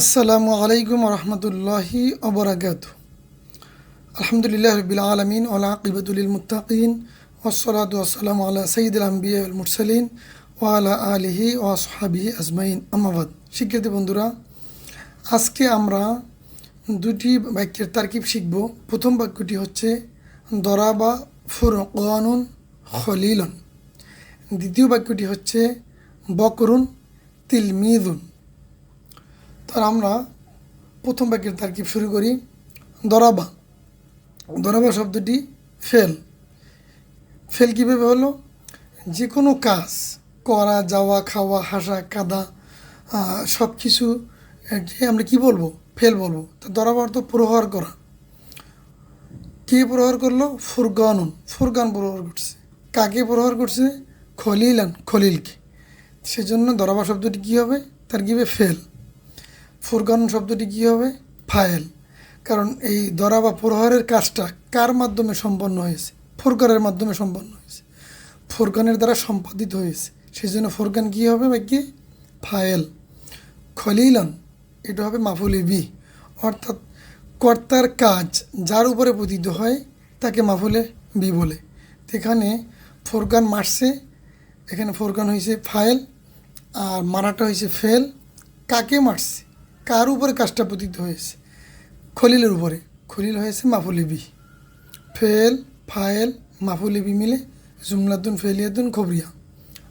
আসসালামু আলাইকুম রহমতুল্লাহি অবরাকাত আলহামদুলিল্লাহ রবিল আলমিন ওলা আকিবতুল মুতাকিন ওসলাত ওসালাম আল্লাহ সঈদ আম্বিয়া মুরসালিন ওয়ালা আলিহি ও সাহাবিহি আজমাইন। আমাবাদ শিক্ষার্থী বন্ধুরা, আজকে আমরা দুটি বাক্যের তারকিব শিখব। প্রথম বাক্যটি হচ্ছে, দরাবা ফুরকানুন খলিলন। দ্বিতীয় বাক্যটি হচ্ছে, বকরুন তিলমিদুন তার আমরা প্রথম বাক্যের তারকিব শুরু করি, দরাবা। দরাবা শব্দটি ফেল। ফেল কীভাবে হলো? যে কোনো কাজ, করা, যাওয়া, খাওয়া, হাসা, কাদা সব কিছু আমরা কি বলব? ফেল বলব। তো দরাবা অর্থ প্রহার করা। কে প্রহার করল? ফুরগানুন। ফুরগান প্রহার করছে। কাকে প্রহার করছে? খলিলান, খলিলকে। সেজন্য দরাবা শব্দটি কী হবে? তার কীভাবে ফেল। ফুরগান শব্দটি কী হবে? ফায়েল। কারণ এই দরা বা প্রহরের কাজটা কার মাধ্যমে সম্পন্ন হয়েছে? ফুরকানের মাধ্যমে সম্পন্ন হয়েছে। ফুরকানের দ্বারা সম্পাদিত হয়েছে। সেই জন্য ফুরকান কী হবে বা কি ফায়েল। খলিলন, এটা হবে মাফুলি বি। অর্থাৎ কর্তার কাজ যার উপরে পতিত হয়, তাকে মাফুলে বি বলে। এখানে ফোরকান মারছে, এখানে ফোরকান হয়েছে ফাইল আর মারাটা হয়েছে ফেল। কাকে মারছে? কার উপরে কাজটা পতিত হয়েছে? খলিলের উপরে। খলিল হয়েছে মাফুলিবি ফেল, ফায়েল মাফুলিবি মিলে জুমলাতুন, ফেলিয়াতুন, খবরিয়া।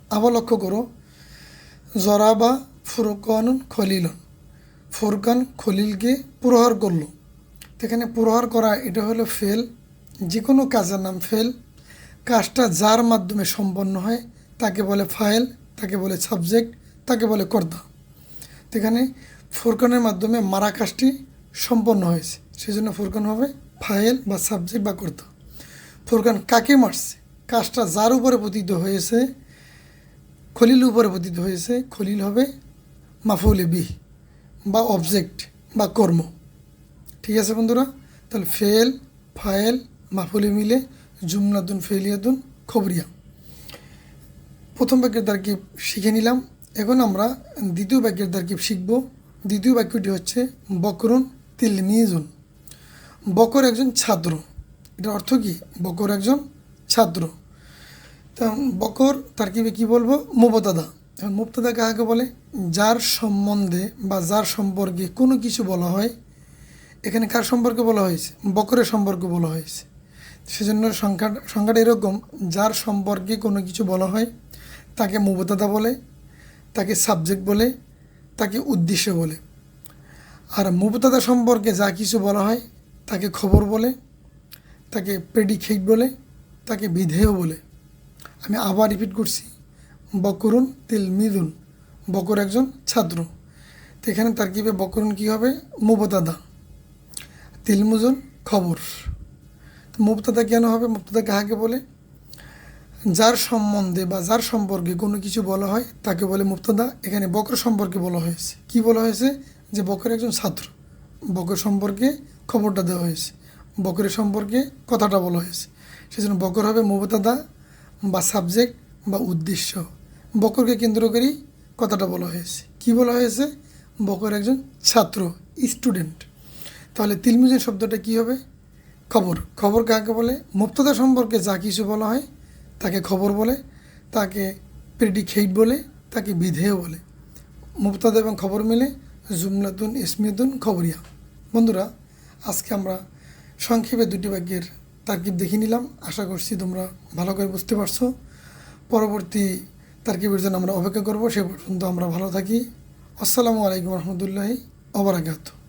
আবার লক্ষ্য করো। জরাবা ফুরকানুন, খলিলন। ফুরকান খলিলকে প্রহার করল। এখানে প্রহার করা, এটা হলো ফেল। যে কোনো কাজের নাম ফেল। কাজটা যার মাধ্যমে সম্পন্ন হয়, তাকে বলে ফাইল তাকে বলে সাবজেক্ট, তাকে বলে কর্তা। এখানে ফুরকানের মাধ্যমে মারা কাজটি সম্পন্ন হয়েছে। সেই জন্য ফুরকান হবে ফাইল বা সাবজেক্ট বা কর্তা ফুরকান কাকে মারছে? কাজটা যার উপরে পতিত হয়েছে, খলিল উপরে পতিত হয়েছে, খলিল হবে মাফুলে বি বা অবজেক্ট বা কর্ম। ঠিক আছে বন্ধুরা? তাহলে ফেল, ফাইল মাফুলে মিলে জুমলাতুন ফেলিয়াতুন খবরিয়া। প্রথম বাক্যের তারকিব শিখে নিলাম। এখন আমরা দ্বিতীয় বাক্যের তারকিব শিখব। দ্বিতীয় বাক্যটি হচ্ছে বকরুন তিলমিজুন বকর একজন ছাত্র। এটার অর্থ কি? বকর একজন ছাত্র। তা বকর, তারকিবে কি বলব? মুবতাদা। এখন মুবতাদা কাহাকে বলে? যার সম্বন্ধে বা যার সম্পর্কে কোনো কিছু বলা হয়, এখানে কার সম্পর্কে বলা হয়েছে? বকরের সম্পর্কে বলা হয়েছে। সেজন্য সংখ্যা, সংখ্যাটা এরকম, যার সম্পর্কে কোনো কিছু বলা হয়, তাকে মুবতাদা বলে, তাকে সাবজেক্ট বলে তাকে উদ্দেশ্য বলে। আর মুবতাদা সম্পর্কে যা কিছু বলা হয়, তাকে খবর বলে, তাকে প্রেডিকেট বলে, তাকে বিধেয় বলে। আমি আবার রিপিট করছি, বকরুন তিল মিদুন, বকর একজন ছাত্র। তো এখানে তার কীভাবে বকরুন কী হবে? মুবতাদা। তিলমুজন খবর। মুবতাদা কেন হবে? মুবতাদা কাহাকে বলে? যার সম্বন্ধে বা যার সম্পর্কে কোনো কিছু বলা হয়, তাকে বলে মুক্তদা এখানে বকর সম্পর্কে বলা হয়েছে। কি বলা হয়েছে? যে বকর একজন ছাত্র। বকর সম্পর্কে খবরটা দেওয়া হয়েছে। বকরের সম্পর্কে কথাটা বলা হয়েছে। সেজন্য বকর হবে মুবতাদা বা সাবজেক্ট বা উদ্দেশ্য। বকরকে কেন্দ্র করেই কথাটা বলা হয়েছে। কি বলা হয়েছে? বকর একজন ছাত্র, স্টুডেন্ট। তাহলে তিলমিজের শব্দটা কি হবে? খবর। খবর কাকে বলে? মুক্তদা সম্পর্কে যা কিছু বলা হয় তাকে খবর বলে, তাকে প্রেডিকেট বলে, তাকে বিধেয় বলে। মুক্তাদ এবং খবর মিলে জুমলাতুন ইসমিতুন খবরিয়া। বন্ধুরা, আজকে আমরা সংক্ষেপে দুটি বাক্যের তার্কিব দেখে নিলাম। আশা করছি তোমরা ভালো করে বুঝতে পারছ। পরবর্তী তার্কিবের জন্য আমরা অপেক্ষা করব। সে পর্যন্ত আমরা ভালো থাকি। আসসালামু আলাইকুম রহমতুল্লাহি অবরাকাত